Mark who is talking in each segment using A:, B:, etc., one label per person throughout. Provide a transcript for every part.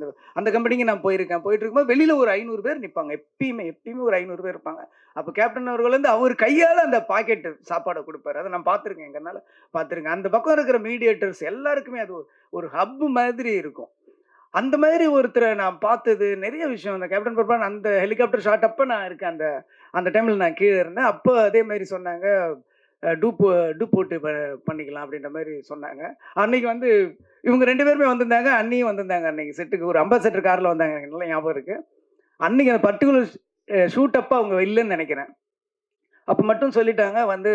A: அந்த அந்த கம்பெனிக்கு நான் போயிருக்கேன். போயிட்டு இருக்கும்போது வெளியில் ஒரு ஐநூறு பேர் நிற்பாங்க எப்பயுமே எப்பயுமே ஒரு ஐநூறு பேர் இருப்பாங்க. அப்போ கேப்டன் அவர்கள் வந்து அவர் கையால் அந்த பாக்கெட் சாப்பாடை கொடுப்பாரு. அதை நான் பார்த்துருக்கேன். எங்கனால பார்த்துருக்கேன். அந்த பக்கம் இருக்கிற மீடியேட்டர்ஸ் எல்லாருக்குமே அது ஒரு- ஒரு ஹப் மாதிரி இருக்கும். அந்த மாதிரி ஒருத்தரை நான் பார்த்தது நிறைய விஷயம். அந்த கேப்டன் பர்பான் அந்த ஹெலிகாப்டர் ஷாட் அப்போ நான் இருக்கேன் அந்த அந்த டைமில் நான் கீழே இருந்தேன். அப்போ அதே மாதிரி சொன்னாங்க டூப்பு டூப் போட்டு ப- பண்ணிக்கலாம் அப்படின்ற மாதிரி சொன்னாங்க. அன்னைக்கு வந்து இவங்க ரெண்டு பேருமே வந்திருந்தாங்க அன்னியும் வந்திருந்தாங்க அன்னைக்கு செட்டுக்கு. ஒரு அம்பாசடர் காரில் வந்தாங்க எனக்கு நல்லா ஞாபகம் இருக்குது அன்னைக்கு அந்த பர்டிகுலர் ஷூட்டப்பாக அவங்க இல்லைன்னு நினைக்கிறேன். அப்போ மட்டும் சொல்லிட்டாங்க வந்து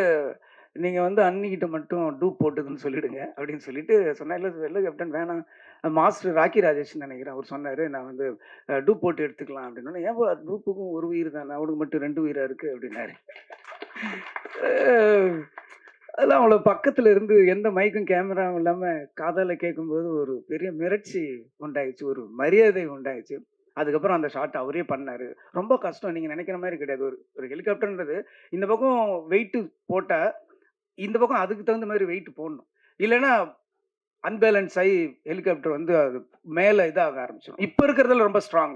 A: நீங்கள் வந்து அன்னிக்கிட்ட மட்டும் டூப் போட்டுதுன்னு சொல்லிவிடுங்க அப்படின்னு சொல்லிட்டு சொன்னேன். இல்லை இல்லை கேப்டன் வேணாம். மாஸ்டர் ராக்கி ராஜேஷ் நினைக்கிறேன் அவர் சொன்னார் நான் வந்து டூப் போட்டு எடுத்துக்கலாம் அப்படின்னு. ஏன் டூப்புக்கும் ஒரு உயிர் தானே அவனுக்கு மட்டும் ரெண்டு உயிராக இருக்குது அப்படின்னாரு. அதெல்லாம் அவ்வளோ பக்கத்தில் இருந்து எந்த மைக்கும் கேமராவும் இல்லாமல் காதால கேட்கும்போது ஒரு பெரிய மிரட்சி உண்டாயிடுச்சு ஒரு மரியாதை உண்டாயிடுச்சு. அதுக்கப்புறம் அந்த ஷாட் அவரே பண்ணார். ரொம்ப கஷ்டம். நீங்கள் நினைக்கிற மாதிரி கிடையாது. ஒரு ஒரு ஹெலிகாப்டர்ன்றது இந்த பக்கம் வெயிட்டு போட்டால் இந்த பக்கம் அதுக்கு தகுந்த மாதிரி வெயிட் போடணும். இல்லைன்னா அன்பேலன்ஸ் ஆகி ஹெலிகாப்டர் வந்து அது மேலே இதாக ஆரம்பிச்சிடும். இப்போ இருக்கிறதுல ரொம்ப ஸ்ட்ராங்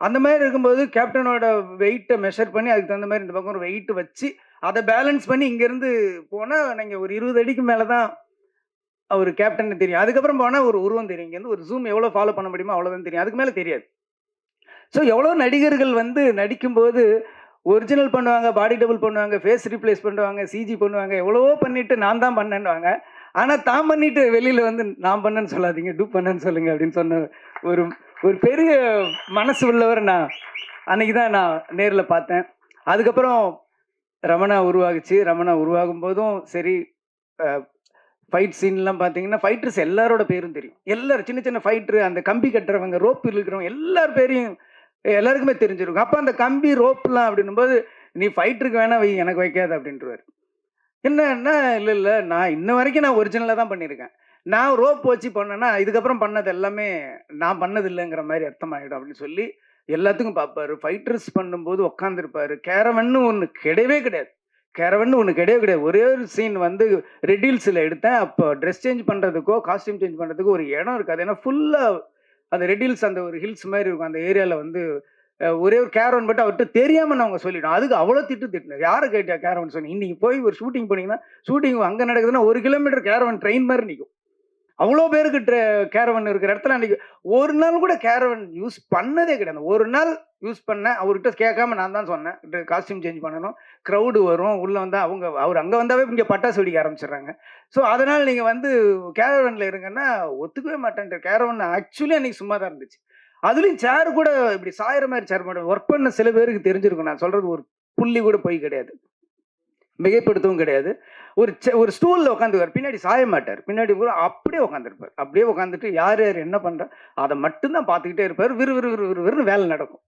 A: அந்த மாதிரி இருக்கும்போது கேப்டனோட வெயிட்டை மெஷர் பண்ணி அதுக்கு தகுந்த மாதிரி இந்த பக்கம் ஒரு வெயிட் வச்சு அதை பேலன்ஸ் பண்ணி இங்கேருந்து போனால் நீங்கள் ஒரு இருபது அடிக்கு மேலே தான் அவர் கேப்டன் தெரியும். அதுக்கப்புறம் போனால் ஒரு உருவம் தெரியும். இங்கேருந்து ஒரு ஜூம் எவ்வளோ ஃபாலோ பண்ண முடியுமோ அவ்வளோதான் தெரியும். அதுக்கு மேலே தெரியாது. ஸோ எவ்வளோ நடிகர்கள் வந்து நடிக்கும்போது ஒரிஜினல் பண்ணுவாங்க பாடி டபுள் பண்ணுவாங்க ஃபேஸ் ரீப்ளேஸ் பண்ணுவாங்க சிஜி பண்ணுவாங்க எவ்வளவோ பண்ணிவிட்டு நான் தான் பண்ணேன்னுவாங்க. ஆனால் தான் பண்ணிட்டு வெளியில் வந்து நான் பண்ணேன்னு சொல்லாதீங்க டூ பண்ணேன்னு சொல்லுங்க அப்படின்னு சொன்ன ஒரு ஒரு பெரிய மனசு உள்ளவர் நான் அன்னைக்கு தான் நான் நேரில் பார்த்தேன். அதுக்கப்புறம் ரமணா உருவாகுச்சு. ரமணா உருவாகும் போதும் சரி ஃபைட் சீன்லாம் பார்த்தீங்கன்னா ஃபைட்டர்ஸ் எல்லாரோட பேரும் தெரியும். எல்லாரும் சின்ன சின்ன ஃபைட்ரு அந்த கம்பி கட்டுறவங்க ரோப் இருக்கிறவங்க எல்லார் பேரையும் எல்லாருக்குமே தெரிஞ்சிருக்கும். அப்போ அந்த கம்பி ரோப்லாம் அப்படின்னும்போது நீ ஃபைட்டருக்கு வேணா வை எனக்கு வைக்காது அப்படின்றவர். என்னன்னா இல்லை இல்லை நான் இன்ன வரைக்கும் நான் ஒரிஜினலாக தான் பண்ணியிருக்கேன் நான் ரோப் வச்சு பண்ணேன்னா இதுக்கப்புறம் பண்ணது எல்லாமே நான் பண்ணது இல்லைங்கிற மாதிரி அர்த்தமாயிடும் அப்படின்னு சொல்லி எல்லாத்துக்கும் பார்ப்பாரு ஃபைட்டர்ஸ் பண்ணும்போது உட்காந்துருப்பாரு கேரவன்னு ஒன்று கிடையவே கிடையாது. கேரவன்னு ஒன்று கிடையவே கிடையாது. ஒரே ஒரு சீன் வந்து ரெடில்ஸில் எடுத்தேன். அப்போ ட்ரெஸ் சேஞ்ச் பண்ணுறதுக்கோ காஸ்டியூம் சேஞ்ச் பண்ணுறதுக்கோ ஒரு இடம் இருக்காது. ஏன்னா ஃபுல்லாக அந்த ரெடில்ஸ் அந்த ஒரு ஹில்ஸ் மாதிரி இருக்கும். அந்த ஏரியாவில் வந்து ஒரே ஒரு கேரவன் மட்டும் அவர்கிட்ட தெரியாமல் நான் அவங்க சொல்லிட்டோம். அதுக்கு அவ்வளோ திட்டு திட்டினார். யாரை கேட்டியா கேரவன் சொன்னீங்க? இன்னைக்கு போய் ஒரு ஷூட்டிங் போனீங்கன்னா ஷூட்டிங் அங்கே நடக்குதுன்னா ஒரு கிலோமீட்டர் கேரவன் ட்ரெயின் மாதிரி நிற்கும் அவ்வளோ பேருக்கு ட்ரெ கேரவன் இருக்கிற இடத்துல அன்றைக்கி ஒரு நாள் கூட கேரவன் யூஸ் பண்ணதே கிடையாது. ஒரு நாள் யூஸ் பண்ணேன் அவர்கிட்ட கேட்காம நான் தான் சொன்னேன். காஸ்டியூம் சேஞ்ச் பண்ணணும். க்ரௌடு வரும் உள்ளே வந்தால் அவங்க அவர் அங்கே வந்தாவே இங்கே பட்டாசு வெடிக்க ஆரம்பிச்சிடுறாங்க. ஸோ அதனால் நீங்கள் வந்து கேரவனில் இருங்கன்னா ஒத்துக்கவே மாட்டேன் கேரவன் ஆக்சுவலி அன்றைக்கி சும்மா தான் இருந்துச்சு. அதுலேயும் சேர் கூட இப்படி சாயிற மாதிரி சேர் மாட்டேன் ஒர்க் பண்ண சில பேருக்கு தெரிஞ்சிருக்கும். நான் சொல்கிறது ஒரு புள்ளி கூட போய் கிடையாது. மிகைப்படுத்தவும் கிடையாது. ஒரு ஒரு ஸ்டூலில் உட்காந்துருவார் பின்னாடி சாய மாட்டார். பின்னாடி பூரா அப்படியே உட்காந்துருப்பார் அப்படியே உட்காந்துட்டு யார் யார் என்ன பண்ணுறா அதை மட்டும்தான் பார்த்துக்கிட்டே இருப்பார். விறு விறு விறு விறு விறுன்னு வேலை நடக்கும்.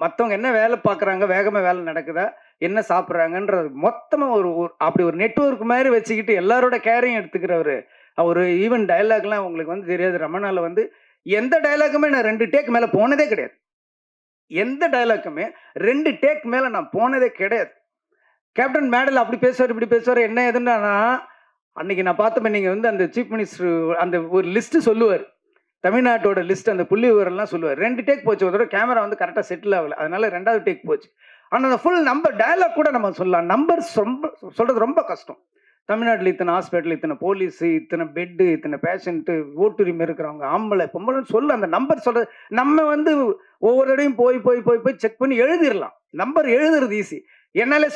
A: மற்றவங்க என்ன வேலை பார்க்குறாங்க வேகமாக வேலை நடக்குதா என்ன சாப்பிட்றாங்கன்றது மொத்தமாக ஒரு ஒரு- அப்படி ஒரு நெட்ஒர்க் மாதிரி வச்சுக்கிட்டு எல்லாரோட கேரையும் எடுத்துக்கிறவர். அவர் ஈவன் டயலாக்லாம் உங்களுக்கு வந்து தெரியாது. ரமணாவில் வந்து எந்த டயலாக்குமே நான் ரெண்டு டேக் மேலே போனதே கிடையாது. எந்த டயலாக்குமே ரெண்டு டேக் மேலே நான் போனதே கிடையாது. கேப்டன் மேடல் அப்படி பேசுவார் இப்படி பேசுவார் என்ன ஏதுன்னா அன்னைக்கு நான் பார்த்தப்ப நீங்கள் வந்து அந்த சீஃப் மினிஸ்டர் அந்த ஒரு லிஸ்ட்டு சொல்லுவார். தமிழ்நாட்டோட லிஸ்ட் அந்த புள்ளி விவரம்லாம் சொல்லுவார். ரெண்டு டேக் போச்சு ஒரு கேமரா வந்து கரெக்டாக செட்டில் ஆகலை. அதனால ரெண்டாவது டேக் போச்சு. ஆனால் அந்த ஃபுல் நம்பர் டயலாக் கூட நம்ம சொல்லலாம். நம்பர்ஸ் ரொம்ப சொல்கிறது ரொம்ப கஷ்டம். தமிழ்நாட்டில் இத்தனை ஹாஸ்பிட்டல் இத்தனை போலீஸ் இத்தனை பெட்டு இத்தனை பேஷண்ட்டு ஓட்டுரிமை இருக்கிறவங்க ஆம்பளை பொம்பளைன்னு சொல்ல அந்த நம்பர் சொல்கிறது நம்ம வந்து ஒவ்வொரு தடையும் போய் போய் போய் போய் செக் பண்ணி எழுதிடலாம் நம்பர் எழுதுறது ஈஸி என்னாலே